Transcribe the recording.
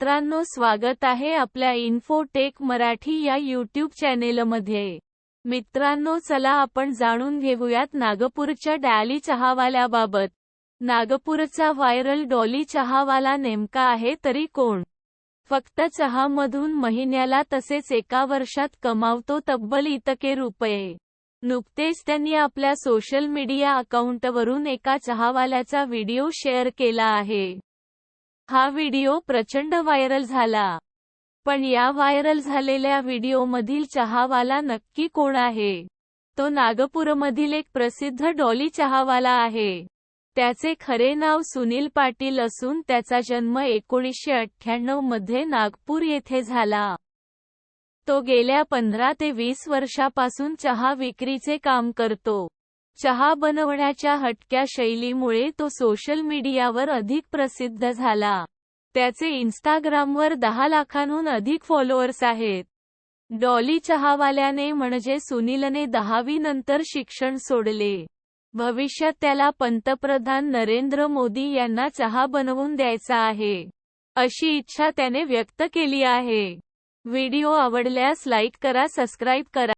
मित्रांनो स्वागत आहे आपल्या इन्फोटेक मराठी या यूट्यूब चॅनेलमध्ये मित्रांनो चला आपण जाणून घेऊयात नागपूरच्या डॅली चहावाल्याबाबत. नागपूरचा व्हायरल डॉली चहावाला नेमका आहे तरी कोण? फक्त चहामधून महिन्याला तसेच एका वर्षात कमावतो तब्बल इतके रुपये. नुकतेच त्यांनी आपल्या सोशल मीडिया अकाउंटवरून एका चहावाल्याचा व्हिडिओ शेअर केला आहे. हा व्हिडिओ प्रचंड व्हायरल झाला. पण या व्हायरल झालेल्या व्हिडिओमधील चहावाला नक्की कोण आहे? तो नागपूरमधील एक प्रसिद्ध डॉली चहावाला आहे. त्याचे खरे नाव सुनील पाटील असून त्याचा जन्म एकोणीसशे अठ्ठ्याण्णवमध्ये नागपूर येथे झाला. तो गेल्या पंधरा ते वीस वर्षापासून चहा विक्रीचे काम करतो. चहा बनवण्याच्या हटक्या शैलीमुळे तो सोशल मीडियावर अधिक प्रसिद्ध झाला. त्याचे इन्स्टाग्रामवर दहा लाखांहून अधिक फॉलोअर्स आहेत. डॉली चहावाल्याने म्हणजे सुनीलने दहावी नंतर शिक्षण सोडले. भविष्यात त्याला पंतप्रधान नरेंद्र मोदी यांना चहा बनवून द्यायचा आहे. अशी इच्छा त्याने व्यक्त केली आहे. व्हिडिओ आवडल्यास लाईक करा सबस्क्राईब करा.